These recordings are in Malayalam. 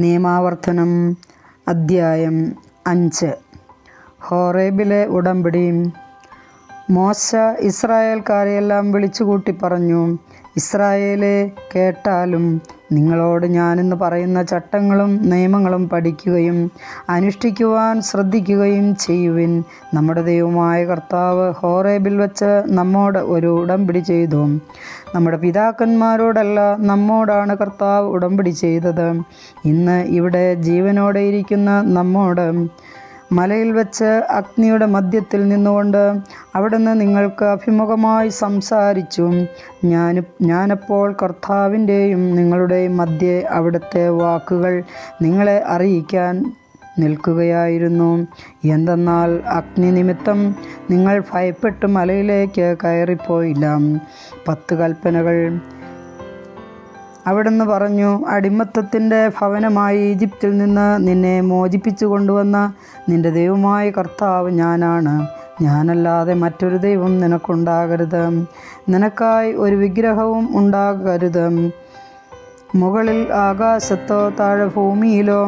നിയമാവർത്തനം അദ്ധ്യായം അഞ്ച്. ഹോറേബിലെ ഉടമ്പടി. മോശ ഇസ്രായേൽക്കാരെയെല്ലാം വിളിച്ചുകൂട്ടി പറഞ്ഞു ഇസ്രായേലെ കേട്ടാലും നിങ്ങളോട് ഞാനിന്ന് പറയുന്ന ചട്ടങ്ങളും നിയമങ്ങളും പഠിക്കുകയും അനുഷ്ഠിക്കുവാൻ ശ്രദ്ധിക്കുകയും ചെയ്യുവിൻ. നമ്മുടെ ദൈവമായ കർത്താവ് ഹോറേബിൽ വച്ച് നമ്മോട് ഒരു ഉടമ്പടി ചെയ്തു. നമ്മുടെ പിതാക്കന്മാരോടല്ല നമ്മോടാണ് കർത്താവ് ഉടമ്പടി ചെയ്തത്. ഇന്ന് ഇവിടെ ജീവനോടെ ഇരിക്കുന്ന നമ്മോട് മലയിൽ വെച്ച് അഗ്നിയുടെ മധ്യത്തിൽ നിന്നുകൊണ്ട് അവിടുന്ന് നിങ്ങൾക്ക് അഭിമുഖമായി സംസാരിച്ചു. ഞാൻ ഞാനപ്പോൾ കർത്താവിന്റെയും നിങ്ങളുടെയും മധ്യേ അവിടുത്തെ വാക്കുകൾ നിങ്ങളെ അറിയിക്കാൻ നിൽക്കുകയായിരുന്നു. എന്തെന്നാൽ അഗ്നി നിമിത്തം നിങ്ങൾ ഭയപ്പെട്ട് മലയിലേക്ക് കയറിപ്പോയില്ല. പത്ത് കൽപ്പനകൾ അവിടുന്ന് പറഞ്ഞു അടിമത്തത്തിന്റെ ഭവനമായി ഈജിപ്തിൽ നിന്ന് നിന്നെ മോചിപ്പിച്ചു കൊണ്ടുവന്ന നിന്റെ ദൈവമായ കർത്താവ് ഞാനാണ്. ഞാനല്ലാതെ മറ്റൊരു ദൈവം നിനക്കുണ്ടാകരുത്. നിനക്കായി ഒരു വിഗ്രഹവും ഉണ്ടാകരുത്. മുകളിൽ ആകാശത്തോ താഴെ ഭൂമിയിലോ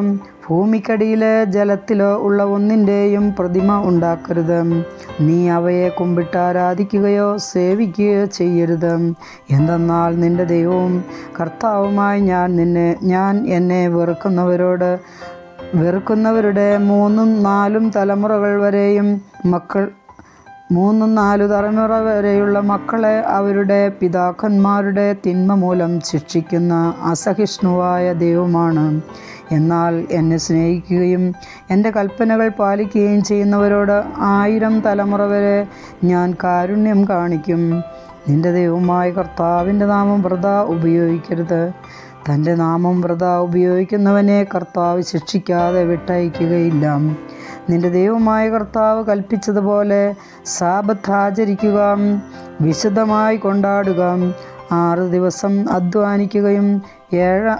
ഭൂമിക്കടിയിലെ ജലത്തിലോ ഉള്ള ഒന്നിന്റെയും പ്രതിമ ഉണ്ടാക്കരുത്. നീ അവയെ കുമ്പിട്ട് ആരാധിക്കുകയോ സേവിക്കുകയോ ചെയ്യരുത്. എന്തെന്നാൽ നിന്റെ ദൈവവും കർത്താവുമായി ഞാൻ നിന്നെ ഞാൻ എന്നെ വെറുക്കുന്നവരോട് വെറുക്കുന്നവരുടെ മൂന്നും നാലും തലമുറകൾ വരെയും മക്കൾ മൂന്നും നാലു തലമുറ വരെയുള്ള മക്കളെ അവരുടെ പിതാക്കന്മാരുടെ തിന്മ മൂലം ശിക്ഷിക്കുന്ന അസഹിഷ്ണുവായ ദൈവമാണ്. എന്നാൽ എന്നെ സ്നേഹിക്കുകയും എന്റെ കൽപ്പനകൾ പാലിക്കുകയും ചെയ്യുന്നവരോട് ആയിരം തലമുറ വരെ ഞാൻ കാരുണ്യം കാണിക്കും. നിന്റെ ദൈവമായ കർത്താവിന്റെ നാമം വ്രത ഉപയോഗിക്കരുത്. തന്റെ നാമം വ്രത ഉപയോഗിക്കുന്നവനെ കർത്താവ് ശിക്ഷിക്കാതെ വിട്ടയക്കുകയില്ല. നിന്റെ ദൈവമായ കർത്താവ് കൽപ്പിച്ചതുപോലെ സാപത്ത് ആചരിക്കുക വിശദമായി കൊണ്ടാടുക ആറ് ദിവസം അധ്വാനിക്കുകയും ഏഴ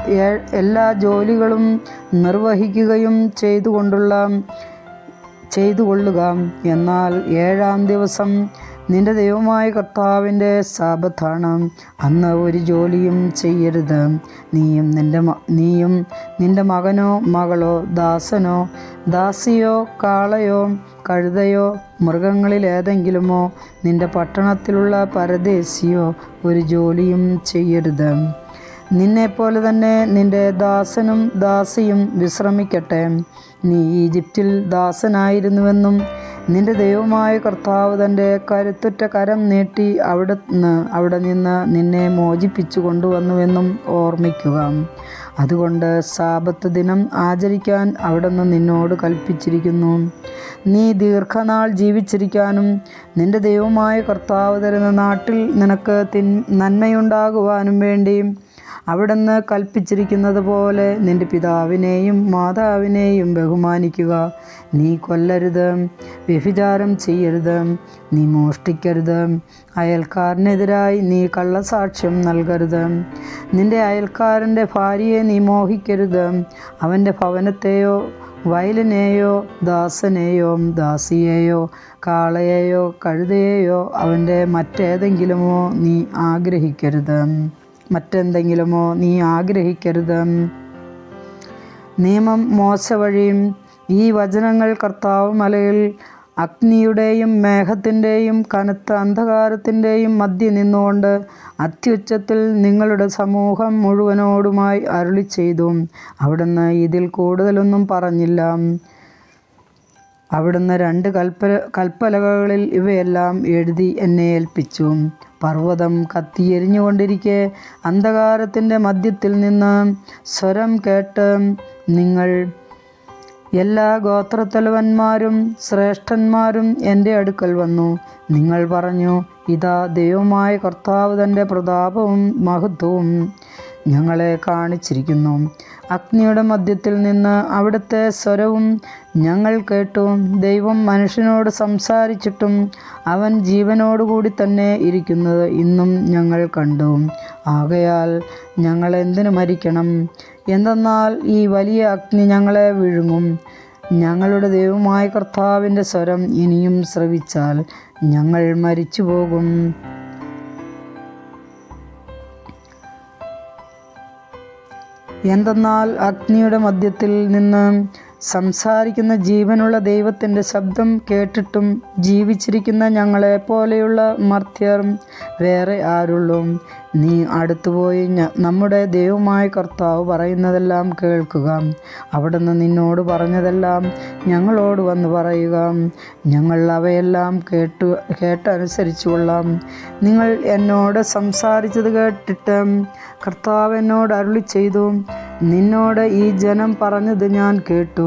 എല്ലാ ജോലികളും നിർവഹിക്കുകയും ചെയ്തുകൊണ്ടുള്ള ചെയ്തുകൊള്ളുക. എന്നാൽ ഏഴാം ദിവസം നിന്റെ ദൈവമായ കർത്താവിന്റെ സാപത്താണ് അന്ന് ഒരു ജോലിയും ചെയ്യരുത്. നീയും നിന്റെ നീയും നിന്റെ മകനോ മകളോ ദാസനോ ദാസിയോ കാളയോ കഴുതയോ മൃഗങ്ങളിലേതെങ്കിലുമോ നിന്റെ പട്ടണത്തിലുള്ള പരദേശിയോ ഒരു ജോലിയും ചെയ്യരുത്. നിന്നെപ്പോലെ തന്നെ നിന്റെ ദാസനും ദാസിയും വിശ്രമിക്കട്ടെ. നീ ഈജിപ്തിൽ ദാസനായിരുന്നുവെന്നും നിന്റെ ദൈവമായ കർത്താവ് തന്റെ കരുത്തുറ്റ കരം നീട്ടി അവിടെ അവിടെ നിന്ന് നിന്നെ മോചിപ്പിച്ചു കൊണ്ടുവന്നുവെന്നും ഓർമ്മിക്കുക. അതുകൊണ്ട് സാപത്ത് ദിനം ആചരിക്കാൻ അവിടുന്ന് നിന്നോട് കൽപ്പിച്ചിരിക്കുന്നു. നീ ദീർഘനാൾ ജീവിച്ചിരിക്കാനും നിന്റെ ദൈവമായ കർത്താവ് തരുന്ന നാട്ടിൽ നിനക്ക് തിൻ നന്മയുണ്ടാകുവാനും വേണ്ടി അവിടുന്ന് കൽപ്പിച്ചിരിക്കുന്നത് പോലെ നിന്റെ പിതാവിനെയും മാതാവിനെയും ബഹുമാനിക്കുക. നീ കൊല്ലരുത് വ്യഭിചാരം ചെയ്യരുത് നീ മോഷ്ടിക്കരുത്. അയൽക്കാരനെതിരായി നീ കള്ളസാക്ഷ്യം നൽകരുത്. നിന്റെ അയൽക്കാരന്റെ ഭാര്യയെ നീ മോഹിക്കരുത്. അവന്റെ ഭവനത്തെയോ വയലിനെയോ ദാസനെയോ ദാസിയെയോ കാളയെയോ കഴുതയെയോ അവന്റെ മറ്റേതെങ്കിലുമോ നീ ആഗ്രഹിക്കരുത്. മറ്റെന്തെങ്കിലുമോ നീ ആഗ്രഹിക്കരുത്. നിയമം മോശ വഴിയും ഈ വചനങ്ങൾ കർത്താവ് മലയിൽ അഗ്നിയുടെയും മേഘത്തിന്റെയും കനത്ത അന്ധകാരത്തിന്റെയും മധ്യ നിന്നുകൊണ്ട് അത്യുച്ചത്തിൽ നിങ്ങളുടെ സമൂഹം മുഴുവനോടുമായി അരുളി ചെയ്തു അവിടുന്ന് ഇതിൽ കൂടുതലൊന്നും പറഞ്ഞില്ല. അവിടുന്ന് രണ്ട് കൽപ്പ കൽപ്പലകളിൽ ഇവയെല്ലാം എഴുതി എന്നെ ഏൽപ്പിച്ചു. പർവതം കത്തിയെരിഞ്ഞുകൊണ്ടിരിക്കെ അന്ധകാരത്തിന്റെ മധ്യത്തിൽ നിന്ന് സ്വരം കേട്ട് നിങ്ങൾ എല്ലാ ഗോത്രത്തലവന്മാരും ശ്രേഷ്ഠന്മാരും എന്റെ അടുക്കൽ വന്നു. നിങ്ങൾ പറഞ്ഞു ഇതാ ദൈവമായ കർത്താവ് തന്റെ പ്രതാപവും മഹത്വവും ഞങ്ങളെ കാണിച്ചിരിക്കുന്നു. അഗ്നിയുടെ മധ്യത്തിൽ നിന്ന് അവിടുത്തെ സ്വരവും ഞങ്ങൾ കേട്ടു. ദൈവം മനുഷ്യനോട് സംസാരിച്ചിട്ടും അവൻ ജീവനോടുകൂടി തന്നെ ഇരിക്കുന്നത് ഇന്നും ഞങ്ങൾ കണ്ടു. ആകയാൽ ഞങ്ങൾ എന്തിനു മരിക്കണം? എന്തെന്നാൽ ഈ വലിയ അഗ്നി ഞങ്ങളെ വിഴുങ്ങും. ഞങ്ങളുടെ ദൈവമായ കർത്താവിന്റെ സ്വരം ഇനിയും ശ്രവിച്ചാൽ ഞങ്ങൾ മരിച്ചു പോകും എന്തെന്നാൽ അഗ്നിയുടെ മധ്യത്തിൽ നിന്ന് സംസാരിക്കുന്ന ജീവനുള്ള ദൈവത്തിന്റെ ശബ്ദം കേട്ടിട്ടും ജീവിച്ചിരിക്കുന്ന ഞങ്ങളെ പോലെയുള്ള മർത്യർ വേറെ ആരുള്ളൂ. നീ അടുത്തുപോയി നമ്മുടെ ദൈവമായ കർത്താവ് പറയുന്നതെല്ലാം കേൾക്കുക. അവിടുന്ന് നിന്നോട് പറഞ്ഞതെല്ലാം ഞങ്ങളോട് വന്ന് പറയുക. ഞങ്ങൾ അവയെല്ലാം കേട്ടു കേട്ടനുസരിച്ചു കൊള്ളാം നിങ്ങൾ എന്നോട് സംസാരിച്ചത് കേട്ടിട്ട് കർത്താവ് എന്നോട് അരുളി ചെയ്തു. നിന്നോട് ഈ ജനം പറഞ്ഞത് ഞാൻ കേട്ടു.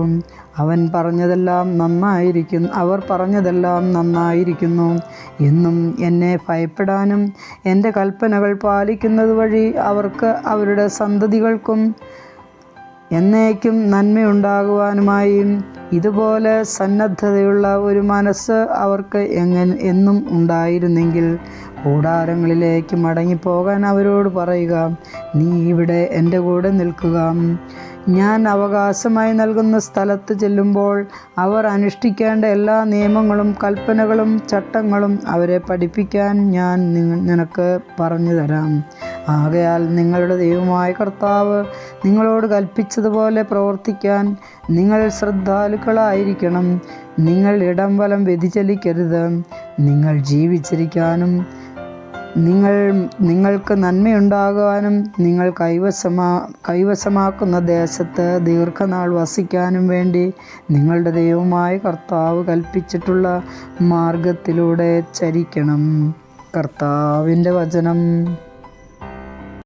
അവൻ പറഞ്ഞതെല്ലാം നന്നായിരിക്കുന്നു അവർ പറഞ്ഞതെല്ലാം നന്നായിരിക്കുന്നു. എന്നും എന്നെ ഭയപ്പെടാനും എന്റെ കൽപ്പനകൾ പാലിക്കുന്നത് വഴി അവർക്ക് അവരുടെ സന്തതികൾക്കും എന്നേക്കും നന്മയുണ്ടാകുവാനുമായും ഇതുപോലെ സന്നദ്ധതയുള്ള ഒരു മനസ്സ് അവർക്ക് എങ്ങനെ എന്നും ഉണ്ടായിരുന്നെങ്കിൽ കൂടാരങ്ങളിലേക്ക് മടങ്ങിപ്പോകാൻ അവരോട് പറയുക നീ ഇവിടെ എന്റെ കൂടെ നിൽക്കുക. ഞാൻ അവകാശമായി നൽകുന്ന സ്ഥലത്ത് ചെല്ലുമ്പോൾ അവർ അനുഷ്ഠിക്കേണ്ട എല്ലാ നിയമങ്ങളും കൽപ്പനകളും ചട്ടങ്ങളും അവരെ പഠിപ്പിക്കാൻ ഞാൻ നിനക്ക് പറഞ്ഞു തരാം. ആകയാൽ നിങ്ങളുടെ ദൈവമായ കർത്താവ് നിങ്ങളോട് കൽപ്പിച്ചതുപോലെ പ്രവർത്തിക്കാൻ നിങ്ങൾ ശ്രദ്ധാലുക്കളായിരിക്കണം. നിങ്ങൾ ഇടം വലം വ്യതിചലിക്കരുത്. നിങ്ങൾ ജീവിച്ചിരിക്കാനും നിങ്ങൾ നിങ്ങൾക്ക് നന്മയുണ്ടാകാനും നിങ്ങൾ കൈവശമാ കൈവശമാക്കുന്ന ദേശത്ത് ദീർഘനാൾ വസിക്കാനും വേണ്ടി നിങ്ങളുടെ ദൈവമായ കർത്താവ് കൽപ്പിച്ചിട്ടുള്ള മാർഗത്തിലൂടെ ചരിക്കണം. കർത്താവിന്റെ വചനം.